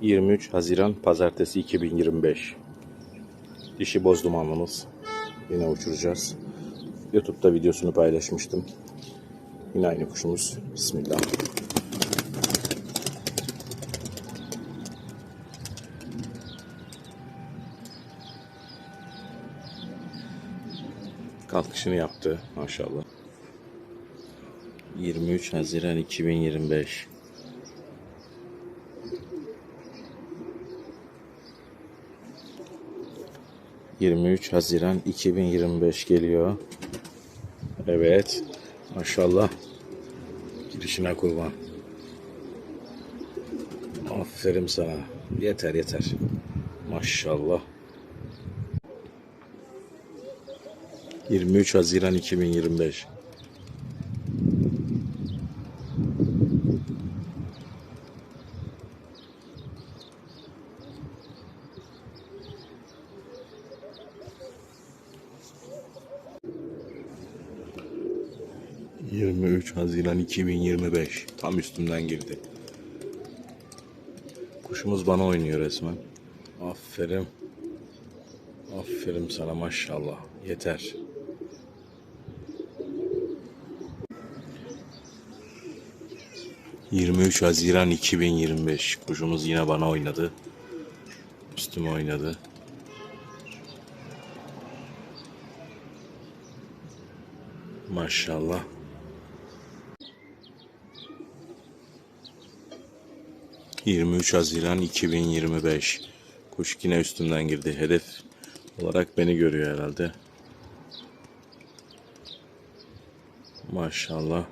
23 Haziran Pazartesi 2025. Dişi boz dumanlımız. Yine uçuracağız. YouTube'da videosunu paylaşmıştım. Yine aynı kuşumuz. Bismillah. Kalkışını yaptı maşallah. 23 Haziran 2025. ...23 Haziran 2025 geliyor. Evet. Maşallah. Girişine kurban. Aferin sana. Yeter yeter. Maşallah. 23 Haziran 2025. ...23 Haziran 2025... ...tam üstümden girdi. Kuşumuz bana oynuyor resmen. Aferin. Aferin sana maşallah. Yeter. ...23 Haziran 2025... ...kuşumuz yine bana oynadı. Üstüme oynadı. Maşallah. ...23 Haziran 2025... ...kuş yine üstümden girdi. Hedef olarak beni görüyor herhalde. Maşallah.